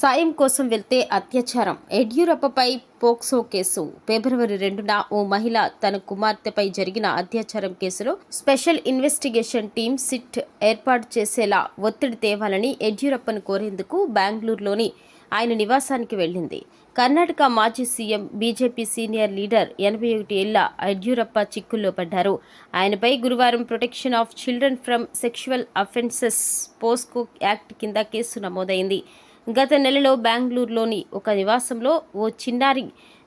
సాయం కోసం వెళ్తే అత్యాచారం. యడ్యూరప్పపై పోక్సో కేసు. ఫిబ్రవరి రెండున ఓ మహిళ తన కుమార్తెపై జరిగిన అత్యాచారం కేసులో స్పెషల్ ఇన్వెస్టిగేషన్ టీం సిట్ ఏర్పాటు చేసేలా ఒత్తిడి తేవాలని యడ్యూరప్పను కోరేందుకు బెంగళూరులోని ఆయన నివాసానికి వెళ్ళింది. కర్ణాటక మాజీ సీఎం బీజేపీ సీనియర్ లీడర్ ఎనభై ఒకటి ఏళ్ళ యడ్యూరప్ప చిక్కుల్లో పడ్డారు. ఆయనపై గురువారం protection of children from sexual offences POCSO act కింద కేసు నమోదైంది. గత నెలలో బెంగళూరులోని ఒక నివాసంలో ఓ చిన్నారి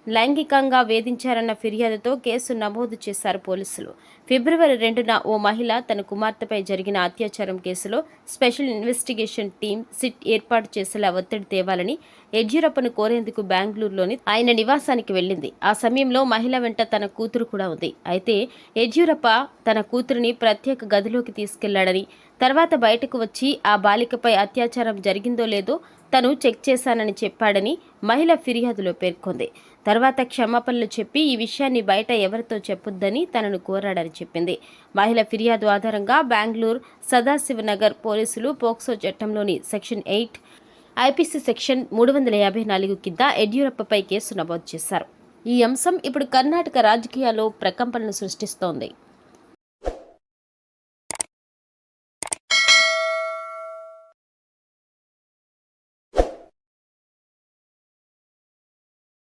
లైంగికంగా వేధించారన్న ఫిర్యాదుతో కేసు నమోదు చేశారు పోలీసులు. ఫిబ్రవరి రెండున ఓ మహిళ తన కుమార్తెపై జరిగిన అత్యాచారం కేసులో స్పెషల్ ఇన్వెస్టిగేషన్ టీం సిట్ ఏర్పాటు చేసేలా ఒత్తిడి తేవాలని యడ్యూరప్పను కోరేందుకు బెంగళూరులోని ఆయన నివాసానికి వెళ్ళింది. ఆ సమయంలో మహిళ వెంట తన కూతురు కూడా ఉంది. అయితే యడ్యూరప్ప తన కూతురిని ప్రత్యేక గదిలోకి తీసుకెళ్ళాడని తర్వాత బయటకు వచ్చి ఆ బాలికపై అత్యాచారం జరిగిందో లేదో తను చెక్ చేశానని చెప్పాడని మహిళ ఫిర్యాదులో పేర్కొంది. తర్వాత క్షమాపణలు చెప్పి ఈ విషయాన్ని బయట ఎవరితో చెప్పొద్దని తనను కోరాడని చెప్పింది. మహిళ ఫిర్యాదు ఆధారంగా బెంగళూరు సదాశివనగర్ పోలీసులు పోక్సో చట్టంలోని సెక్షన్ ఎయిట్ ఐపీసీ సెక్షన్ మూడు వందల యాభై నాలుగు కింద యడ్యూరప్పపై కేసు నమోదు చేశారు. ఈ అంశం ఇప్పుడు కర్ణాటక రాజకీయాల్లో ప్రకంపనలు సృష్టిస్తోంది.